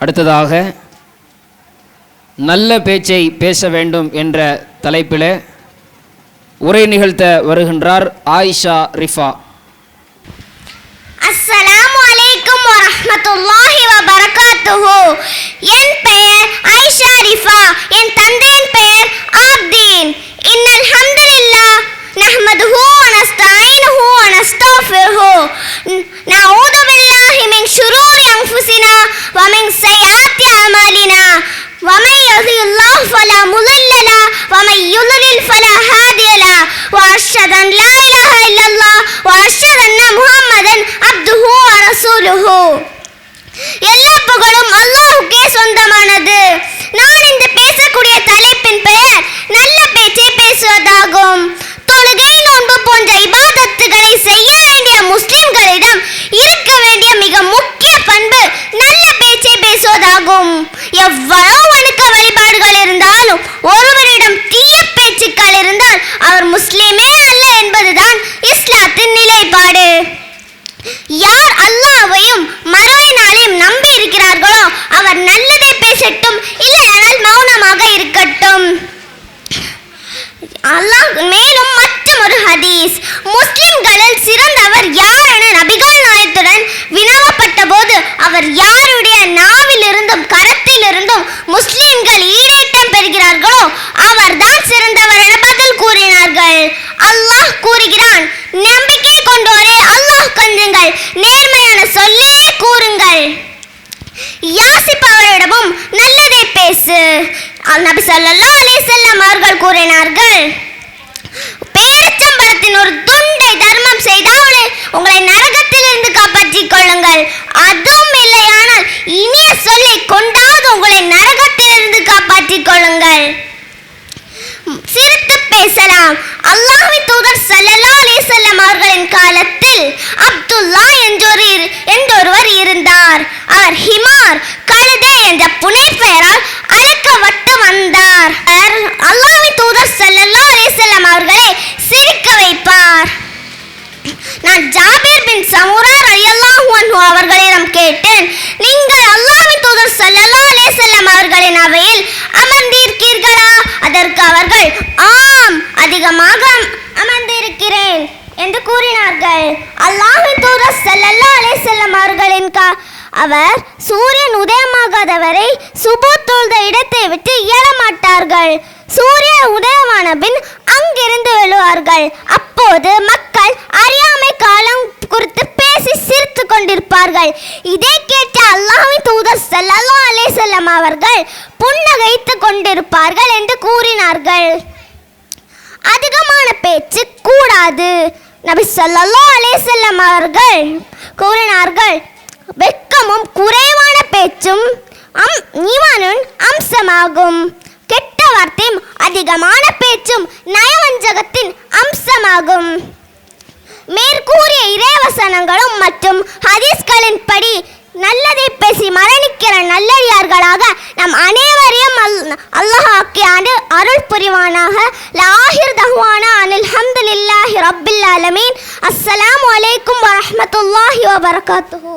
அடுத்ததாக நல்ல பேச்சை பேச வேண்டும் என்ற தலைப்பில் உரை நிகழ்த்த வருகின்றார் ஆயிஷா ரிஃபா. அஸ்ஸலாமு அலைக்கும் வரஹ்மத்துல்லாஹி வபரகாத்துஹு. என் பெயர் ஐஷா ரிஃபா. என் தந்தையின் பெயர் ஆப்தீன். இன்னல் ஹம்துலில்லாஹ் நஹ்மதுஹு வ நஸ்தஈனுஹு வ நஸ்தஃபிருஹு. நஊ واشهد ان لا اله الا الله واشهد ان محمدا عبده ورسوله எல்லா புகழும் அல்லாஹ்வுக்கே சொந்தமானது நான் இந்த பேசக்கூடிய தலைப்பின் பெயர் நல்ல பேச்சை பேசுவதாகும் தொழுகை நோன்பு போன்ற இபாதத்துகளை செய்ய வேண்டிய முஸ்லிம்களிடம் இருக்க வேண்டிய மிக முக்கிய பண்பு நல்ல பேச்சை பேசுவதாகும் எவ்வளவு ஹதீஸ் முஸ்லிம்களில் சிறந்தவர் யார் என நபிகள் நாயத்துடன் வினவப்பட்ட போது அவர் யாருடைய நாவிலிருந்தும் கரத்திலிருந்தும் முஸ்லிம்கள் ஈடேற்றம் பெறுகிறார்களோ அவர்தான் சிறந்தவர் என பதில் கூறினார்கள். அல்லாஹ் கூறுகிறான் நம்பிக்கை கொண்டோரே அல்லாஹ் கொஞ்சங்கள் நேர்மையான சொல்லே கூறுங்கள். யாசிப்பவரிடமும் நல்லதை பேசு. நபி ஸல்லல்லாஹு அலே செல்லம் அவர்கள் கூறினார்கள். சிரித்து பேசலாம் அல்லாஹ்வின் தூதர் ஸல்லல்லாஹு அலைஹி வஸல்லம் அவர்களின் காலத்தில் அப்துல்லா என்றொரு என்றொருவர் இருந்தார். அவர் ஹிமார் கழுதை என்ற புனைப்பெயரால் அழைக்கப்பட்டு வந்தார். அவர் அல்லாஹ்வின் தூதர் ஸல்லல்லாஹு அலைஹி வஸல்லம் அவர்களை சிரிக்க வைப்பார். நான் ஜாபீர் அல்லாஹ்வின் அவர்களின் கா அவர் சூரியன் உதயமாகாத வரை சுபு தொழுத இடத்தை விட்டு இயலமாட்டார்கள் சூரியன் உதயமான பின் அங்கிருந்து எழுவார்கள் அப்போது மக்கள் அறியாமை காலம் குறித்து பேசி சிரித்து கொண்டிருப்பார்கள். இதை கேட்ட அல்லாஹ்வின் தூதர் செல்லல்லா அலேசல்லம் அவர்கள் புன்னகைத்து கொண்டிருப்பார்கள் என்று கூறினார்கள். அதிகமான பேச்சு கூடாது. நபி ஸல்லல்லாஹு அலேசல்லம் அவர்கள் கூறினார்கள் வெட்கமும் குறைவான பேச்சும் அம் ஈமானின் அம்சமாகும். கெட்ட வார்த்தையும் அதிகமான பேச்சும் நயவஞ்சகத்தின் அம்சமாகும். மேற்கூறிய இறைவசனங்களும் மற்றும் ஹதீஸ்களின் படி நல்லதை பேசி மரணிக்கிற நல்லடியார்களாக நம் அனைவரையும் அல் அல்லாஹ் ஆக்கிய அருள் புரிவானாக. லாஹிர் தஹ்வானா அனில் ஹம்துலில்லாஹி ரப்பில் ஆலமீன் அஸ்ஸலாமு அலைக்கும் வரஹ்மத்துல்லாஹி வபரகாத்துஹு